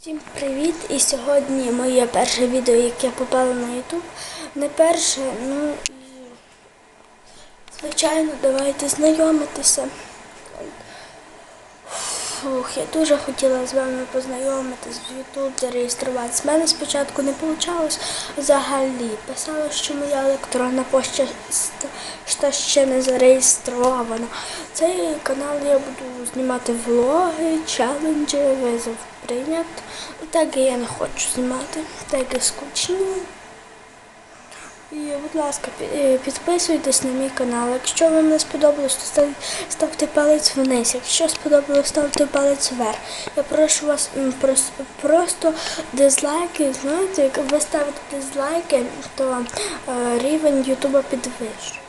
Всім привіт! І сьогодні моє перше відео, яке попало на YouTube. Не перше, ну і звичайно, давайте знайомитися. Фух, я дуже хотіла з вами познайомитись в YouTube, зареєструватися. У мене спочатку не вийшло взагалі. Писала, що моя електронна пошта ст- ще не зареєстрована. Цей канал я буду знімати влоги, челенджі, визов прийнят. Так я не хочу знімати, так і скучно. І, будь ласка, е, підписуйтесь на мій канал. Якщо вам не сподобалось, то ставте палець вниз. Якщо сподобалось, ставте палець вверх. Я прошу вас просто, просто дизлайки. Знаєте, як ви ставите дизлайки, то е, рівень Ютуба підвищує.